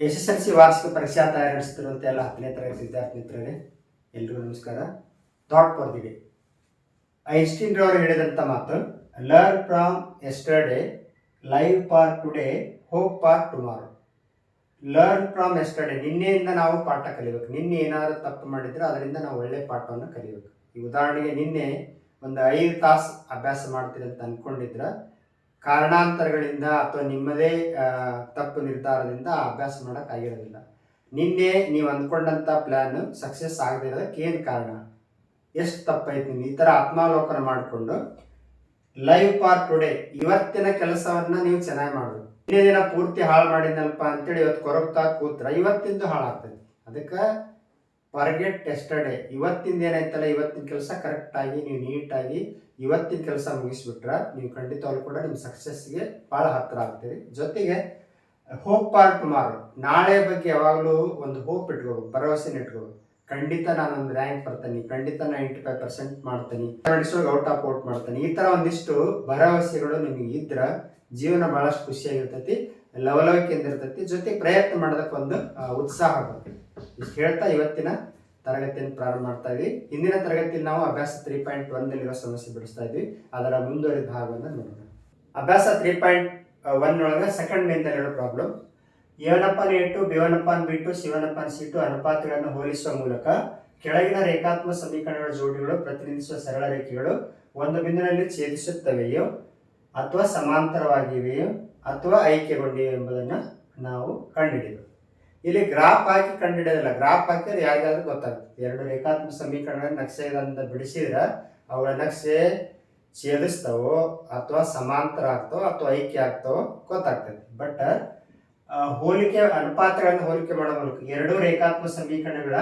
S L C ವಾರ್ಷಿಕ ಪರೀಕ್ಷಾ ತಯಾರಿ ನಡೆಸ್ತಿರುವಂತೆ ಎಲ್ಲ ಹತ್ತನೇ ತರಗತಿ ವಿದ್ಯಾರ್ಥಿ ಮಿತ್ರರೇ ಎಲ್ರಿಗೂ ನಮಸ್ಕಾರ. ಥಾಟ್ ಫಾರ್ ದಿ ಐನ್ಸ್ಟೀನ್ ರವರು ಹೇಳಿದಂಥ ಮಾತು learn from yesterday live for today hope for tomorrow learn from yesterday ನಿನ್ನೆಯಿಂದ ನಾವು ಪಾಠ ಕಲಿಬೇಕು. ನಿನ್ನೆ ಏನಾದರೂ ತಪ್ಪು ಮಾಡಿದ್ರೆ ಅದರಿಂದ ನಾವು ಒಳ್ಳೆ ಪಾಠವನ್ನು ಕಲಿಬೇಕು. ಈ ಉದಾಹರಣೆಗೆ ನಿನ್ನೆ ಒಂದು ಐದು ತಾಸು ಅಭ್ಯಾಸ ಮಾಡ್ತೀರಿ ಅಂತ ಅಂದ್ಕೊಂಡಿದ್ರೆ ಕಾರಣಾಂತರಗಳಿಂದ ಅಥವಾ ನಿಮ್ಮದೇ ತಪ್ಪು ನಿರ್ಧಾರದಿಂದ ಅಭ್ಯಾಸ ಮಾಡೋಕ್ಕಾಗಿರೋದಿಲ್ಲ ನಿನ್ನೆ ನೀವು ಅಂದ್ಕೊಂಡಂಥ ಪ್ಲ್ಯಾನ್ ಸಕ್ಸಸ್ ಆಗದೇ ಇರೋದಕ್ಕೆ ಏನು ಕಾರಣ? ಎಷ್ಟು ತಪ್ಪಾಯ್ತು ನೀನು ಈ ಥರ ಆತ್ಮಾವಲೋಕನ ಮಾಡಿಕೊಂಡು ಲೈವ್ ಫಾರ್ ಟುಡೇ ಇವತ್ತಿನ ಕೆಲಸವನ್ನ ನೀವು ಚೆನ್ನಾಗಿ ಮಾಡಬೇಕು ಇನ್ನೇ ದಿನ ಪೂರ್ತಿ ಹಾಳು ಮಾಡಿದ್ನಲ್ಪ ಅಂತೇಳಿ ಇವತ್ತು ಕೊರಗ್ತಾ ಕೂತ್ರ, ಇವತ್ತಿಂದು ಹಾಳಾಗ್ತದೆ. ಅದಕ್ಕೆ ಫಾರ್ಗೆಟ್ ಎಸ್ಟರ್ಡೇ ಇವತ್ತಿಂದ ಏನಾಯ್ತಲ್ಲ? ಇವತ್ತಿನ ಕೆಲಸ ಕರೆಕ್ಟಾಗಿ ನೀವು ನೀಟಾಗಿ ಇವತ್ತಿನ ಕೆಲಸ ಮುಗಿಸ್ಬಿಟ್ರೆ ನೀವು ಖಂಡಿತವಾಗ್ಲೂ ಕೂಡ ನಿಮ್ಮ ಸಕ್ಸಸ್ಗೆ ಭಾಳ ಹತ್ತಿರ ಆಗ್ತೀರಿ. ಜೊತೆಗೆ ಹೋಪ್ ಫಾರ್ ಟುಮಾರೋ ನಾಳೆ ಬಗ್ಗೆ ಯಾವಾಗಲೂ ಒಂದು ಹೋಪ್ ಇಟ್ಕೋಬೇಕು ಭರವಸೆ ಇಟ್ಕೋಬೇಕು. ಖಂಡಿತ ನಾನೊಂದು ರ್ಯಾಂಕ್ ಬರ್ತೇನೆ, ಖಂಡಿತ ನೈಂಟಿ ಫೈವ್ ಪರ್ಸೆಂಟ್ ಮಾಡ್ತೀನಿ. ಔಟ್ ಆಫ್ ಔಟ್ ಮಾಡ್ತೀನಿ. ಈ ಥರ ಒಂದಿಷ್ಟು ಭರವಸೆಗಳು ನಿಮಗೆ ಇದ್ರೆ ಜೀವನ ಭಾಳಷ್ಟು ಖುಷಿಯಾಗಿರ್ತೈತಿ, ಲವಲವಿಕೆಯಿಂದ ಇರ್ತೈತಿ. ಜೊತೆಗೆ ಪ್ರಯತ್ನ ಮಾಡೋದಕ್ಕೆ ಒಂದು ಉತ್ಸಾಹ ಆಗುತ್ತೆ ಇಷ್ಟು ಹೇಳ್ತಾ ಇವತ್ತಿನ ತರಗತಿಯನ್ನು ಪ್ರಾರಂಭ ಮಾಡ್ತಾ ಇದ್ವಿ. ಹಿಂದಿನ ತರಗತಿಯಲ್ಲಿ ನಾವು ಅಭ್ಯಾಸ ತ್ರೀ ಪಾಯಿಂಟ್ ಒಂದಲ್ಲಿರೋ ಸಮಸ್ಯೆ ಬಿಡಿಸ್ತಾ ಇದ್ವಿ. ಅದರ ಮುಂದುವರಿದ ಭಾಗವನ್ನು ನೋಡೋಣ. ಅಭ್ಯಾಸ ತ್ರೀ ಪಾಯಿಂಟ್ ಒನ್ ಒಳಗೆ second ಮೇನ್ದಲ್ಲಿರೋ problem a one upon a two ಬಿಟ್ಟು b two c one upon c ಅನುಪಾತಗಳನ್ನು ಹೋಲಿಸುವ ಮೂಲಕ ಕೆಳಗಿನ ರೇಖಾತ್ಮಕ ಸಮೀಕರಣಗಳ ಜೋಡಿಗಳು ಪ್ರತಿನಿಧಿಸುವ ಸರಳ ರೇಖೆಗಳು ಒಂದು ಬಿಂದುವಿನಲ್ಲಿ ಛೇದಿಸುತ್ತವೆಯೋ ಅಥವಾ ಸಮಾಂತರವಾಗಿವೆಯೋ ಅಥವಾ ಐಕ್ಯಗೊಂಡಿವೆ ಎಂಬುದನ್ನು ನಾವು ಕಂಡುಹಿಡಿಯಬೇಕು. ಇಲ್ಲಿ ಗ್ರಾಫ್ ಹಾಕಿ ಕಂಡುಹಿಡಿಯೋದಿಲ್ಲ ಗ್ರಾಫ್ ಹಾಕಿದ್ರೆ ಯಾರಿಗಾದ್ರೂ ಗೊತ್ತಾಗುತ್ತೆ. ಎರಡು ರೇಖಾತ್ಮಕ ಸಮೀಕರಣಗಳ ನಕ್ಷೆಯಿಂದ ಬಿಡಿಸಿದ್ರೆ ಅವುಗಳ ನಕ್ಷೆ ಛೇದಿಸ್ತಾವೋ ಅಥವಾ ಸಮಾಂತರ ಆಗ್ತಾವೋ ಅಥವಾ ಐಕ್ಯ ಆಗ್ತಾವೋ ಗೊತ್ತಾಗ್ತದೆ ಬಟ್ ಹೋಲಿಕೆ ಅನುಪಾತಗಳನ್ನು ಹೋಲಿಕೆ ಮಾಡೋ ಮೂಲಕ ಎರಡೂ ರೇಖಾತ್ಮಕ ಸಮೀಕರಣಗಳ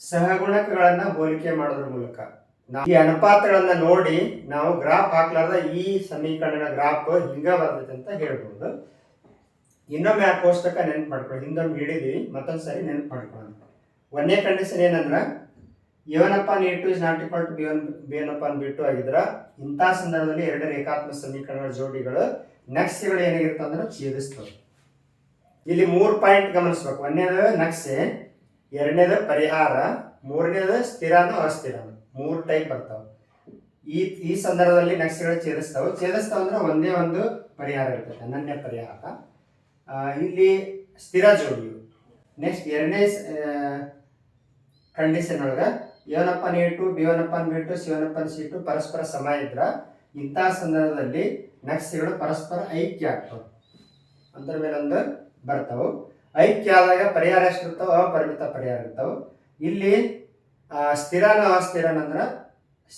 ಸಹಗುಣಕಗಳನ್ನ ಹೋಲಿಕೆ ಮಾಡೋದ್ರ ಮೂಲಕ ಈ ಅನುಪಾತಗಳನ್ನ ನೋಡಿ ನಾವು ಗ್ರಾಫ್ ಹಾಕ್ಲಾರ್ದ ಈ ಸಮೀಕರಣದ ಗ್ರಾಫ್ ಹಿಂಗ ಬರ್ತೈತೆ ಅಂತ ಹೇಳ್ಬೋದು. ಇನ್ನೊಮ್ಮೆ ಆ ಕೋಷ್ಟಕ ನೆನ್ಪು ಮಾಡ್ಕೊಳ್ಳಿ ಹಿಂದೊಮ್ಮೆ ಹೇಳಿದ್ವಿ ಮತ್ತೊಂದು ಸರಿ ನೆನ್ಪು ಮಾಡ್ಕೊಳ್ಳೋಣ ಒಂದನೇ ಕಂಡೀಷನ್ ಏನಂದ್ರೆ a one upon a two is not equal to b one b N ಬಿಟ್ಟು ಆಗಿದ್ರ, ಇಂಥ ಸಂದರ್ಭದಲ್ಲಿ ಎರಡು ರೇಖಾತ್ಮಕ ಸಮೀಕರಣಗಳ ಜೋಡಿಗಳು ನಕ್ಷೆಗಳು ಏನಾಗಿರುತ್ತೆ ಅಂದ್ರೆ ಛೇದಿಸ್ತವೆ. ಇಲ್ಲಿ ಮೂರು ಪಾಯಿಂಟ್ ಗಮನಿಸ್ಬೇಕು. ಒಂದನೇದು ನಕ್ಷೆ ಎರಡನೇದು ಪರಿಹಾರ, ಮೂರನೇದು ಸ್ಥಿರನೋ ಅಸ್ಥಿರ. ಮೂರು ಟೈಪ್ ಬರ್ತಾವೆ. ಈ ಈ ಸಂದರ್ಭದಲ್ಲಿ ನಕ್ಷೆಗಳು ಛೇದಿಸ್ತಾವೆ ಛೇದಿಸ್ತಾವ. ಅಂದ್ರೆ ಒಂದೇ ಒಂದು ಪರಿಹಾರ ಇರ್ತದೆ ಅನನ್ಯ ಪರಿಹಾರ. ಇಲ್ಲಿ ಸ್ಥಿರ ಜೋಡಿಯು ನೆಕ್ಸ್ಟ್ ಎರಡನೇ ಕಂಡೀಷನ್ ಒಳಗೆ a one upon a two b one upon b two ಪರಸ್ಪರ ಸಮ ಇದ್ರ, ಇಂಥ ಸಂದರ್ಭದಲ್ಲಿ ನಕ್ಷೆಗಳು ಪರಸ್ಪರ ಐಕ್ಯ ಆಗ್ತವೆ. ಅದ್ರ ಮೇಲೊಂದು ಬರ್ತಾವೆ. ಐಕ್ಯ ಆದಾಗ ಪರಿಹಾರ ಎಷ್ಟಿರ್ತಾವ ಅಪರಿಮಿತ ಪರಿಹಾರ ಇರ್ತಾವೆ. ಇಲ್ಲಿ ಸ್ಥಿರನ ಅಸ್ಥಿರನ ಅಂದ್ರೆ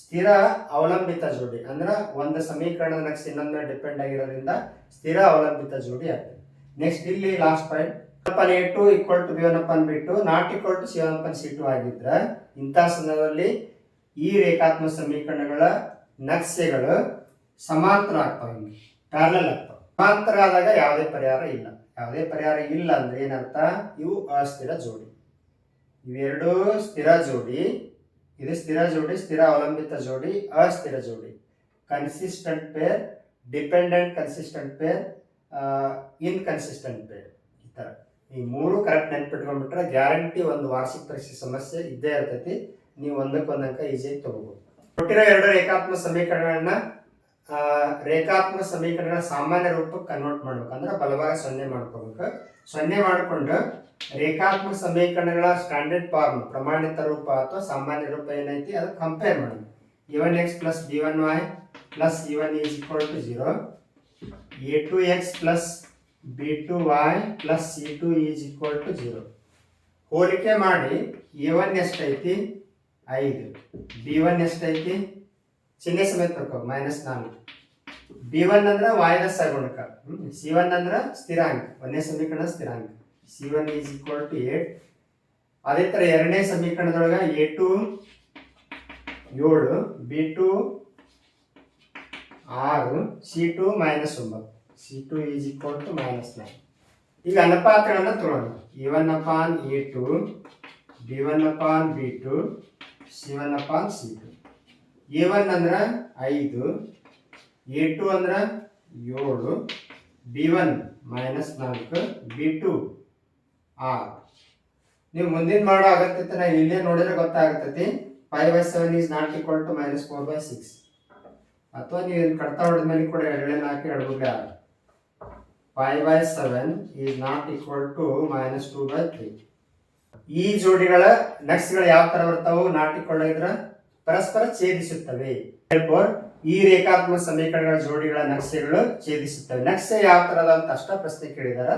ಸ್ಥಿರ ಅವಲಂಬಿತ ಜೋಡಿ. ಅಂದ್ರೆ ಒಂದು ಸಮೀಕರಣದ ನಕ್ಷೆ ಇನ್ನೊಂದು ಡಿಪೆಂಡ್ ಆಗಿರೋದ್ರಿಂದ ಸ್ಥಿರ ಅವಲಂಬಿತ ಜೋಡಿ ಆಗ್ತದೆ. ನೆಕ್ಸ್ಟ್ ಇಲ್ಲಿ last point upon a two equal to b one b not equal to c c two ಆಗಿದ್ರೆ, ಇಂಥ ಸಂದರ್ಭದಲ್ಲಿ ಈ ರೇಖಾತ್ಮಕ ಸಮೀಕರಣಗಳ ನಕ್ಷೆಗಳು ಸಮಾಂತರ ಆಗ್ತಾವೆ ಪ್ಯಾರಲಲ್ ಆಗ್ತಾವೆ. ಸಮಾಂತರ ಆದಾಗ ಯಾವುದೇ ಪರಿಹಾರ ಇಲ್ಲ. ಯಾವುದೇ ಪರಿಹಾರ ಇಲ್ಲ ಅಂದ್ರೆ ಏನರ್ಥ? ಇವು ಅಸ್ಥಿರ ಜೋಡಿ. ಇವೆರಡು ಸ್ಥಿರ ಜೋಡಿ. ಇದು ಸ್ಥಿರ ಜೋಡಿ, ಸ್ಥಿರ ಅವಲಂಬಿತ ಜೋಡಿ, ಅಸ್ಥಿರ ಜೋಡಿ. Consistent pair dependent consistent pair inconsistent pair ಈ ಥರ ಈ ಮೂರು ಕರೆಕ್ಟ್ ನೆನ್ಪಿಟ್ಕೊಂಡ್ಬಿಟ್ರೆ ಗ್ಯಾರಂಟಿ ಒಂದು ವಾರ್ಷಿಕ ಪರೀಕ್ಷೆ ಸಮಸ್ಯೆ ಇದ್ದೇ ಇರ್ತೈತಿ. ನೀವು ಒಂದಕ್ಕೊಂದಂಕ ಈಸಿಯಾಗಿ ತಗೋಬಹುದು ಕೊಟ್ಟಿರೋ ಎರಡು ರೇಖಾತ್ಮಕ ಸಮೀಕರಣಗಳನ್ನ ರೇಖಾತ್ಮಕ ಸಮೀಕರಣ ಸಾಮಾನ್ಯ ರೂಪಕ್ಕೆ ಕನ್ವರ್ಟ್ ಮಾಡ್ಬೇಕು. ಅಂದ್ರೆ ಬಲಭಾಗ ಸೊನ್ನೆ ಮಾಡ್ಕೋಬೇಕು. ಸೊನ್ನೆ ಮಾಡಿಕೊಂಡು ರೇಖಾತ್ಮಕ ಸಮೀಕರಣಗಳ ಸ್ಟ್ಯಾಂಡರ್ಡ್ ಫಾರ್ಮ್ ಪ್ರಮಾಣಿತ ರೂಪ ಅಥವಾ ಸಾಮಾನ್ಯ ರೂಪ ಏನೈತಿ ಅದು ಕಂಪೇರ್ ಮಾಡಿ e one x plus b one y plus e one is equal to zero a two x plus b two y plus c two is equal to zero ಹೋಲಿಕೆ ಮಾಡಿ ಎ ಒನ್ ಎಷ್ಟೈತಿ? ಐದು. B one ಎಷ್ಟೈತಿ? ಚಿಹ್ನೆ ಸಮೇತ ಬರ್ಕೋ minus ನಾಲ್ಕು. B one ಅಂದ್ರೆ ವಾಯದ ಸಗುಣಕ ಸಿ ಒನ್ ಅಂದ್ರೆ ಸ್ಥಿರಾಂಕ. ಒಂದನೇ ಸಮೀಕರಣ ಸ್ಥಿರಾಂಕ. C one is equal to eight ಅದೇ ಥರ ಎರಡನೇ ಸಮೀಕರಣದೊಳಗೆ ಎ ಟು ಏಳು ಬಿ ಟು ಆರು ಸಿ ಟು ಮೈನಸ್ ಒಂಬತ್ತು. C two is equal to minus nine ಈಗ ಅನುಪಾತಗಳನ್ನು ತಗೊಳ್ಳೋಣ e one upon a two b one upon b two c one upon c two a one ಅಂದ್ರೆ ಐದು a two ಅಂದ್ರೆ ಏಳು b one minus ನಾಲ್ಕು b two ಆರ್. ನೀವು ಮುಂದಿನ ಮಾಡೋ ಅಗತ್ಯತೆ ನಾ ಇಲ್ಲೇ ನೋಡಿದ್ರೆ ಗೊತ್ತಾಗತ್ತೈತಿ. Five by seven is not equal to minus four by six ಅಥವಾ ನೀವು ಕಡ್ತಾ ಹೊಡೆದ ಮೇಲೆ ಕೂಡ ಎರಡನೇ ಬುಗ್ಲೆ ಆರು. Five by seven is not equal to minus two by three ಈ ಜೋಡಿಗಳ ನೆಕ್ಸ್ಟ್ಗಳು ಯಾವ ತರ ಬರ್ತಾವು, ನಾಟ್ ಈಕ್ವಲ್ ಇದ್ರ ಪರಸ್ಪರ ಛೇದಿಸುತ್ತವೆ. ಈ ರೇಖಾತ್ಮಕ ಸಮೀಕರಣಗಳ ಜೋಡಿಗಳ ನಕ್ಷೆಗಳು ಛೇದಿಸುತ್ತವೆ. ನಕ್ಷೆ ಯಾವ ತರದ ಅಂತ ಅಷ್ಟ ಪ್ರಶ್ನೆ ಕೇಳಿದಾರ.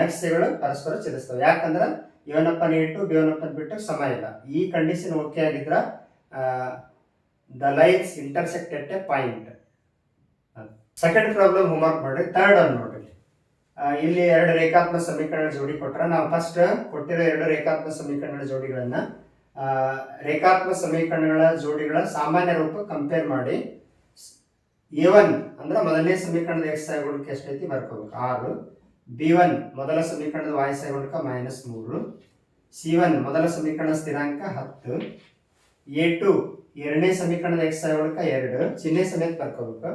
ನಕ್ಷೆಗಳು ಪರಸ್ಪರ ಛೇದಿಸ್ತವೆ ಯಾಕಂದ್ರೆ ಇವನಪ್ಪನ ಇಟ್ಟು, ಬೇವನಪ್ಪನ ಬಿಟ್ಟು ಸಮ ಇಲ್ಲ. ಈ ಕಂಡೀಷನ್ ಓಕೆ ಆಗಿದ್ರ the lines intersect at a point second problem homework ಮಾಡ್ರಿ ಥರ್ಡ್ ಅನ್ನು ನೋಡ್ರಿ ಇಲ್ಲಿ ಎರಡು ರೇಖಾತ್ಮಕ ಸಮೀಕರಣ ಜೋಡಿ ಕೊಟ್ರೆ ನಾವು ಫಸ್ಟ್ ಕೊಟ್ಟಿರೋ ಎರಡು ರೇಖಾತ್ಮಕ ಸಮೀಕರಣಗಳ ಜೋಡಿಗಳನ್ನು ರೇಖಾತ್ಮಕ ಸಮೀಕರಣಗಳ ಜೋಡಿಗಳ ಸಾಮಾನ್ಯ ರೂಪ ಕಂಪೇರ್ ಮಾಡಿ. ಎ ಒನ್ ಅಂದ್ರೆ ಮೊದಲನೇ ಸಮೀಕರಣದ ಎಕ್ಸ್ ಗುಣಕ ಎಷ್ಟೈತಿ ಬರ್ಕೋಬೇಕು, ಆರು. ಬಿ ಒನ್ ಮೊದಲ ಸಮೀಕರಣದ ವಾಯು ಗುಣಕ ಮೈನಸ್ ಮೂರು. ಸಿ ಒನ್ ಮೊದಲ ಸಮೀಕರಣ ಸ್ಥಿರಾಂಕ ಹತ್ತು. ಎ ಟು ಎರಡನೇ ಸಮೀಕರಣದ ಎಕ್ಸ್ ಗುಣಕ ಎರಡು, ಚಿಹ್ನೆ ಸಮೇತ ಬರ್ಕೋಬೇಕು.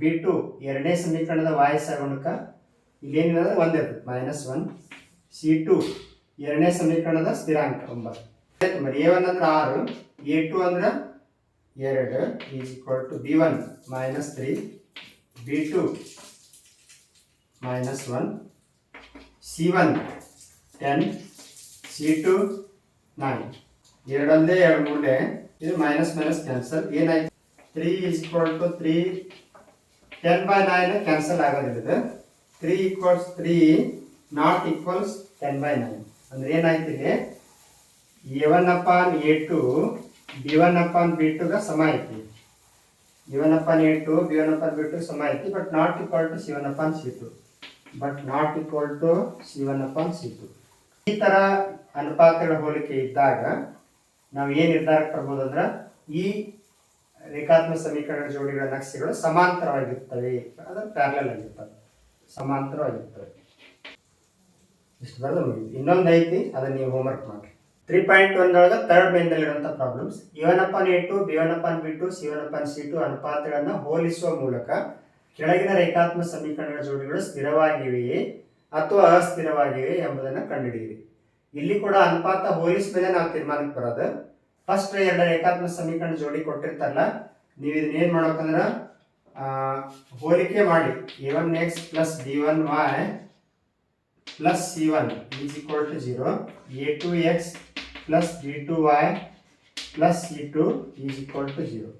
ಬಿ ಟು ಎರಡನೇ ಸಮೀಕರಣದ ವಾಯು ಗುಣಕ ಇಲ್ಲೇನಿದೆ ಒಂದೇ ಇರ್ತದೆ ಮೈನಸ್ ಒನ್ ಸಿ ಟು ಎರಡನೇ ಸಮೀಕರಣದ ಸ್ಥಿರಾಂಕ, ಒಂಬತ್ತು. మరి ಎ ಒನ್ ಅಂದ್ರೆ ಆರು ಎ ಟು ಅಂದ್ರೆ ಎರಡು is equal to b one minus three b two minus one c one ten c two nine ಎರಡೊಂದೇ ಎರಡು ಮೂಲೆ ಇದು ಮೈನಸ್ ಮೈನಸ್ ಕ್ಯಾನ್ಸಲ್ ಏನಾಯ್ತು? Three equal to three ten by nine cancel ಆಗೋದಿಲ್ಲ three equals three not equals ten by nine ಅಂದ್ರೆ ಏನಾಯ್ತು ಇಲ್ಲಿ? A one upon a two b one upon b ಟುಗ ಸಮ ಐತಿ a one upon a two b one upon b two ಸಮ ಐತಿ but not equal to c one upon c two but not equal to c one upon c two ಈ ತರ ಅನುಪಾತಗಳ ಹೋಲಿಕೆ ಇದ್ದಾಗ ನಾವು ಏನು ನಿರ್ಧಾರಕ್ಕೆ ಬರ್ಬೋದು ಅಂದ್ರೆ ಈ ರೇಖಾತ್ಮಕ ಸಮೀಕರಣ ಜೋಡಿಗಳ ನಕ್ಷೆಗಳು ಸಮಾಂತರವಾಗಿರ್ತವೆ ಅದರ ಪ್ಯಾರಲಲ್ ಆಗಿರ್ತವೆ. ಸಮಾಂತರವಾಗಿರ್ತವೆ. ಇಷ್ಟು ಬರೋದು ಮುಗಿತು. ಇನ್ನೊಂದು ಐತಿ, ಅದನ್ನ ನೀವು ಹೋಮ್ವರ್ಕ್ ಮಾಡಿ ತ್ರೀ ಪಾಯಿಂಟ್ ಒನ್ ಒಳಗೆ third ಮೇನ್ದಲ್ಲಿರುವಂಥ problems a one upon a two b one upon b two c one upon c two ಅನುಪಾತಗಳನ್ನು ಹೋಲಿಸುವ ಮೂಲಕ ಕೆಳಗಿನ ರೇಖಾತ್ಮಕ ಸಮೀಕರಣಗಳ ಜೋಡಿಗಳು ಸ್ಥಿರವಾಗಿವೆಯೇ ಅಥವಾ ಅಸ್ಥಿರವಾಗಿವೆ ಎಂಬುದನ್ನು ಕಂಡುಹಿಡಿಯಿರಿ. ಇಲ್ಲಿ ಕೂಡ ಅನುಪಾತ ಹೋಲಿಸ್ ಮೇಲೆ ನಾವು ತೀರ್ಮಾನಕ್ಕೆ ಬರೋದು. ಫಸ್ಟ್ ಎರಡು ರೇಖಾತ್ಮಕ ಸಮೀಕರಣ ಜೋಡಿ ಕೊಟ್ಟಿರ್ತಾರಲ್ಲ, ನೀವು ಇದನ್ನ ಏನ್ ಮಾಡ್ಬೇಕಂದ್ರ ಹೋಲಿಕೆ ಮಾಡಿ. A one x plus b one y plus c one is equal to zero a two x plus b two y plus c two is equal to zero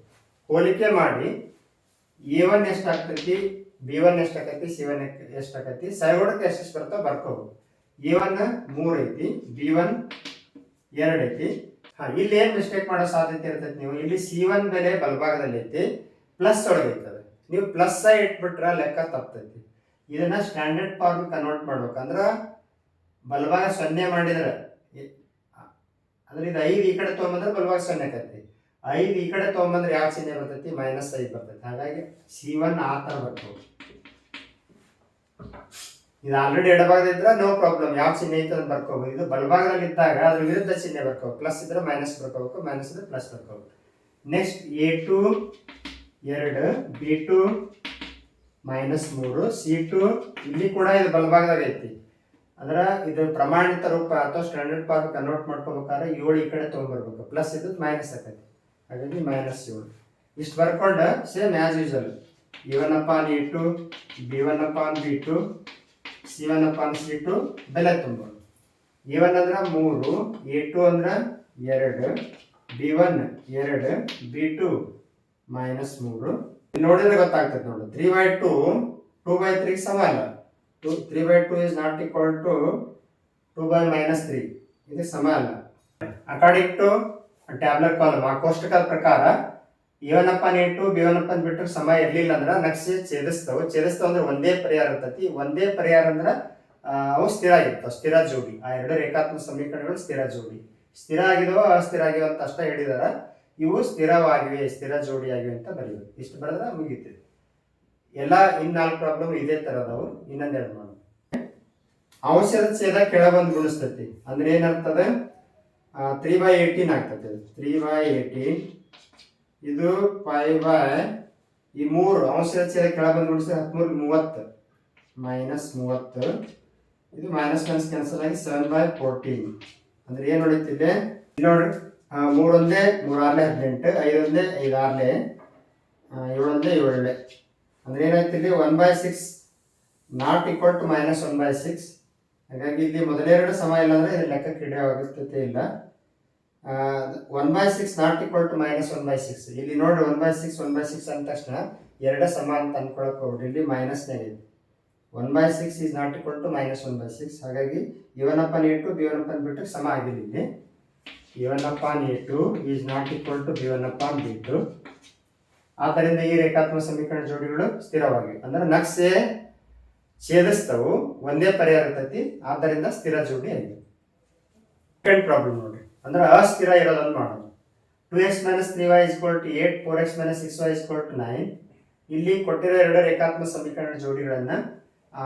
ಹೋಲಿಕೆ ಮಾಡಿ. ಎ ಒನ್ ಎಷ್ಟು ಆಗ್ತೈತಿ ಬಿ ಒನ್ ಎಷ್ಟು ಆಕೈತಿ c one ಎಷ್ಟು side ಸೈಗೋಡಕ್ಕೆ ಎಷ್ಟು ಬರ್ತಾವ ಬರ್ಕೋಬೋದು. ಎ ಒನ್ ಮೂರು ಐತಿ ಬಿ ಒನ್ ಎರಡು ಐತಿ ಹಾ, ಇಲ್ಲಿ ಏನು ಮಿಸ್ಟೇಕ್ ಮಾಡೋ ಸಾಧ್ಯತೆ ಇರ್ತೈತಿ ನೀವು? ಇಲ್ಲಿ ಸಿ ಒನ್ ಬೆಲೆ ಬಲಭಾಗದಲ್ಲಿ ಐತಿ ಪ್ಲಸ್ ಒಳಗೆ ಐತದ ನೀವು ಪ್ಲಸ್ ಇಟ್ಬಿಟ್ರೆ ಲೆಕ್ಕ ತಪ್ತೈತಿ. ಇದನ್ನ ಸ್ಟ್ಯಾಂಡರ್ಡ್ ಫಾರ್ಮ್ ಕನ್ವರ್ಟ್ ಮಾಡ್ಬೇಕಂದ್ರ ಬಲಭಾಗ ಸೊನ್ನೆ ಮಾಡಿದ್ರೆ ಅಂದ್ರೆ ಇದು ಐದು ಈ ಕಡೆ ತೊಗೊಂಬಂದ್ರೆ ಬಲಭಾಗ ಸೊನ್ನೆ ಆಕೈತಿ. ಐದು ಈ ಕಡೆ ತೊಗೊಂಬಂದ್ರೆ ಯಾವ ಚಿಹ್ನೆ ಬರ್ತೈತಿ? ಮೈನಸ್ ಐದು ಬರ್ತೈತಿ. ಹಾಗಾಗಿ ಸಿ ಒನ್ ಆ ಥರ ಬರ್ತವೆ ಇದು ಆಲ್ರೆಡಿ ಎಡಭಾಗದ ಇದ್ರೆ ನೋ ಪ್ರಾಬ್ಲಮ್ ಯಾವ ಚಿಹ್ನೆ ಐತೆ ಅಂತ ಬರ್ಕೋಬೇಕು ಇದು ಬಲಭಾಗದಲ್ಲಿ ಇದ್ದಾಗ ಅದ್ರ ವಿರುದ್ಧ ಚಿಹ್ನೆ ಬರ್ಕೋಬೇಕು. ಪ್ಲಸ್ ಇದ್ರೆ ಮೈನಸ್ ಬರ್ಕೋಬೇಕು ಮೈನಸ್ ಇದ್ರೆ ಪ್ಲಸ್ ಬರ್ಕೋಬೇಕು. ನೆಕ್ಸ್ಟ್ ಎ ಟು ಎರಡು ಬಿ ಟು ಮೈನಸ್ ಮೂರು ಸಿ ಟು ಇಲ್ಲಿ ಕೂಡ ಇದು ಬಲಭಾಗದಾಗ ಐತಿ. ಅಂದ್ರೆ ಇದು ಪ್ರಮಾಣಿತ ರೂಪ ಅಥವಾ ಸ್ಟ್ಯಾಂಡರ್ಡ್ ಫಾರ್ಮ್ ಕನ್ವರ್ಟ್ ಮಾಡ್ಕೋಬೇಕಾದ್ರೆ ಏಳು ಈ ಕಡೆ ತೊಗೊಂಡ್ಬರ್ಬೇಕು. ಪ್ಲಸ್ ಇದು ಮೈನಸ್ ಆಕೈತಿ. ಹಾಗಾಗಿ ಮೈನಸ್ ಏಳು. ಇಷ್ಟು ಬರ್ಕೊಂಡು same as usual e one upon a two b one upon b two c one upon ಬೆಲೆ ತುಂಬೋದು. ಎ ಒನ್ ಅಂದ್ರೆ ಮೂರು, ಎ ಟು ಅಂದ್ರೆ ಎರಡು, ಬಿ ಒನ್ ಎರಡು, ಬಿ ಟು ಮೈನಸ್ ಮೂರು. ನೋಡಿದ್ರೆ ಗೊತ್ತಾಗ್ತದೆ ನೋಡಿ. Three by two two by three ಸಮ ಅಲ್ಲ. Two three by two is not equal to two by minus three ಇದು ಸಮ ಅಲ್ಲ. ಅಕಾರ್ಡಿಂಗ್ ಟು ಟ್ಯಾಬ್ಲೆಟ್ ಕಾಲಮ್ ಆ ಕೋಷ್ಟಕದ ಪ್ರಕಾರ ಇವನಪ್ಪ ಇಟ್ಟು ಬಿವನಪ್ಪನ ಬಿಟ್ಟು ಸಮ ಇರ್ಲಿಲ್ಲ ಅಂದ್ರೆ ನಕ್ಷೆ ಛೇದಿಸ್ತವು. ಛೇದಿಸ್ತವು ಅಂದ್ರೆ ಒಂದೇ ಪರಿಹಾರ ಇರ್ತತಿ. ಒಂದೇ ಪರಿಹಾರ ಅಂದ್ರೆ ಅವು ಸ್ಥಿರ ಆಗಿರ್ತಾವ. ಸ್ಥಿರ ಜೋಡಿ. ಆ ಎರಡು ರೇಖಾತ್ಮಕ ಸಮೀಕರಣಗಳು ಸ್ಥಿರ ಜೋಡಿ. ಸ್ಥಿರ ಆಗಿದವ ಅಸ್ಥಿರ ಆಗಿವೆ ಅಂತ ಅಷ್ಟೇ ಹೇಳಿದಾರ. ಇವು ಸ್ಥಿರವಾಗಿವೆ, ಸ್ಥಿರ ಜೋಡಿಯಾಗಿವೆ ಅಂತ ಬರೀಬೇಕು ಇಷ್ಟು ಬರೆದ್ರೆ ಎಲ್ಲ ಇನ್ ನಾಲ್ಕು ಪ್ರಾಬ್ಲಮ್ ಇದೇ ತರದವು ಇನ್ನೊಂದೆರಡು ಮಾಡೋಣ ಔಷಧ ಛೇದ ಕೆಳಬಂದು ಗುಣಿಸ್ತತಿ. ಅಂದ್ರೆ ಏನಾಗ್ತದೆ ತ್ರೀ ಬೈ ಏಯ್ಟೀನ್ ಆಗ್ತದೆ ತ್ರೀ ಬೈ ಏಯ್ಟೀನ್ ಇದು ಫೈವ್ ಬೈ ಈ ಮೂರು ಅಂಶ ಕೆಳ ಕೆಳಬಂದು ನೋಡಿದ್ರೆ ಹದಿಮೂರು, ಮೂವತ್ತು. ಮೈನಸ್ ಮೂವತ್ತು. ಇದು ಮೈನಸ್ ಮೈನಸ್ ಕ್ಯಾನ್ಸಲ್ ಆಗಿ ಸೆವೆನ್ ಬೈ ಫೋರ್ಟೀನ್ ಅಂದ್ರೆ ಏನು ಹೊಡಿತಿದೆ ನೋಡ್ರಿ ಮೂರೊಂದೇ ಮೂರಾರ್ಲೆ ಹದಿನೆಂಟು, ಐದೊಂದೇ ಐದಾರ್ಲೆ ಏಳೊಂದೇ ಏಳಲೆ ಅಂದ್ರೆ ಏನಾಯ್ತು ಇಲ್ಲಿ? One by six not equal to minus one by six ಹಾಗಾಗಿ ಇಲ್ಲಿ ಮೊದಲೆರಡು ಸಮ ಇಲ್ಲ ಅಂದ್ರೆ ಲೆಕ್ಕ ಕ್ರೀಡೆ ಆಗುತ್ತೆ ಇಲ್ಲ. One by six not equal to minus one by six ಇಲ್ಲಿ ನೋಡಿ one by six one by six ಅಂದ ತಕ್ಷಣ ಎರಡೇ ಸಮ ಅಂತ ಅನ್ಕೊಳಕ್ ಹೋಗ್ಬಿಡಿ. ಇಲ್ಲಿ ಮೈನಸ್ನೇ ಇದೆ. One by six is not equal to minus one by six ಹಾಗಾಗಿ ಇವನ್ ಅಪ್ಪನ್ ಎ ಟು ಬಿ ಒನ್ ಅಪ್ಪನ್ ಬಿಟ್ಟು ಸಮ ಆಗಿದೆ ಇಲ್ಲಿ. A one upon A two is not equal to B one upon ಆದ್ದರಿಂದ ಈ ರೇಖಾತ್ಮಕ ಸಮೀಕರಣ ಜೋಡಿಗಳು ಸ್ಥಿರವಾಗಿವೆ. ಅಂದ್ರೆ ನಕ್ಷೆ ಛೇದಿಸ್ತವು ಒಂದೇ ಪರಿಹಾರ ಇರ್ತೈತಿ. ಆದ್ದರಿಂದ ಸ್ಥಿರ ಜೋಡಿ ಆಗಿದೆ. ಸೆಕೆಂಡ್ ಪ್ರಾಬ್ಲಮ್ ನೋಡ್ರಿ ಅಂದ್ರೆ ಅಸ್ಥಿರ ಇರೋದನ್ನು ಮಾಡೋದು. Two X minus three Y is equal to eight four X minus six Y is equal to nine ಇಲ್ಲಿ ಕೊಟ್ಟಿರೋ ಎರಡು ರೇಖಾತ್ಮಕ ಸಮೀಕರಣ ಜೋಡಿಗಳನ್ನು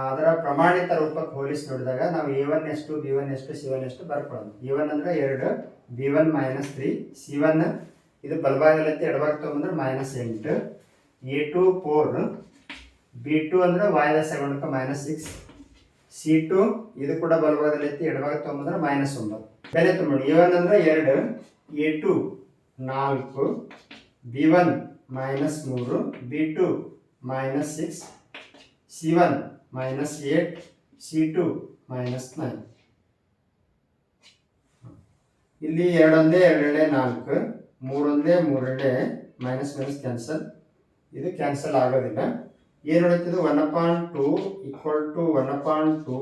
ಅದರ ಪ್ರಮಾಣಿತ ರೂಪಕ್ಕೆ ಹೋಲಿಸಿ ನೋಡಿದಾಗ ನಾವು ಎ ಒನ್ ಎಷ್ಟು ಬಿ ಒನ್ ಎಷ್ಟು ಸಿ ಒನ್ ಎಷ್ಟು ಬರ್ಕೊಳ್ಳೋದು. ಎ ಒನ್ ಅಂದ್ರೆ ಎರಡು B one minus three C one ಇದು ಬಲಭಾಗದಲ್ಲಿ ಎಡಭಾಗ ತೊಗೊಂಡ್ರೆ ಮೈನಸ್ ಎಂಟು A two four B two ಅಂದ್ರೆ ವಾಯದ ಸೆವೆನ್ಕ ಮೈನಸ್ ಸಿಕ್ಸ್ ಸಿ ಟು ಇದು ಕೂಡ ಬಲಭಾಗದಲ್ಲಿ ಎಡಭಾಗ ತೊಗೊಂಬಂದ್ರೆ ಮೈನಸ್ ಒಂಬತ್ತು. ಬೆಲೆ ನೋಡಿ. ಎ ಒನ್ ಅಂದ್ರೆ ಎರಡು ಎ ಟು ನಾಲ್ಕು, ಬಿ ಒನ್ ಮೈನಸ್ ಮೂರು, B two minus six C one minus eight C two minus nine ಇಲ್ಲಿ ಎರಡೊಂದೇ ಎರಡೆರಡೆ ನಾಲ್ಕು, ಮೂರೊಂದೇ ಮೂರೆರಡೆ ಮೈನಸ್ ಮೈನಸ್ ಕ್ಯಾನ್ಸಲ್ ಇದು ಕ್ಯಾನ್ಸಲ್ ಆಗೋದಿಲ್ಲ. ಏನು ಉಳಿತದೆ one point two equal to one upon two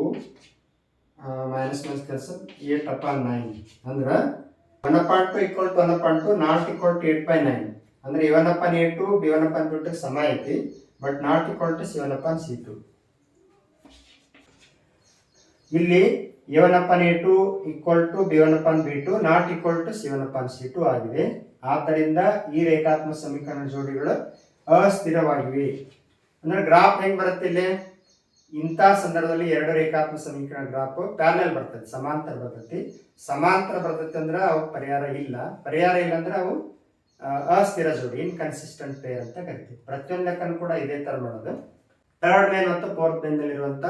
minus minus cancel eight upon nine ಅಂದ್ರೆ one upon two equal to one upon two not equal to eight by nine ಅಂದ್ರೆ a one upon A two B one upon B two ಸಮ ಐತಿ but not equal to c one upon C two ಇಲ್ಲಿ A one upon A two equal to B one upon B two not equal to C one upon C two ಆಗಿದೆ. ಆದ್ದರಿಂದ ಈ ರೇಖಾತ್ಮಕ ಸಮೀಕರಣ ಜೋಡಿಗಳು ಅಸ್ಥಿರವಾಗಿವೆ. ಅಂದ್ರೆ ಗ್ರಾಫ್ ಹೆಂಗ್ ಬರುತ್ತೆ ಇಲ್ಲಿ? ಇಂಥ ಸಂದರ್ಭದಲ್ಲಿ ಎರಡು ರೇಖಾತ್ಮಕ ಸಮೀಕರಣ ಗ್ರಾಫ್ ಪ್ಯಾರಲ್ ಬರ್ತೈತಿ ಸಮಾಂತರ ಬರ್ತೈತಿ ಸಮಾಂತರ ಬರ್ತೈತಿ ಅಂದ್ರೆ ಅವು ಪರಿಹಾರ ಇಲ್ಲ. ಪರಿಹಾರ ಇಲ್ಲ ಅಂದ್ರೆ ಅವು ಅಸ್ಥಿರ ಜೋಡಿ ಇನ್ಕನ್ಸಿಸ್ಟೆಂಟ್ ಪೇರ್ ಅಂತ ಕರಿತೀವಿ. ಪ್ರತಿಯೊಂದಕ್ಕೂ ಕೂಡ ಇದೇ ತರ ಮಾಡೋದು. ಥರ್ಡ್ ಮೇನ್ ಮತ್ತು ಫೋರ್ತ್ ಇರುವಂತ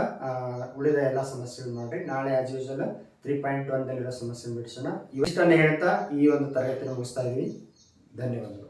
ಉಳಿದ ಎಲ್ಲ ಸಮಸ್ಯೆಗಳು ಮಾಡಿ ನಾಳೆ as usual three point one ಸಮಸ್ಯೆ ಬಿಡಿಸೋಣ. ಇಷ್ಟನ್ನು ಹೇಳ್ತಾ ಈ ಒಂದು ತರಗತಿನ ಮುಗಿಸ್ತಾ ಇದೀವಿ ಧನ್ಯವಾದಗಳು.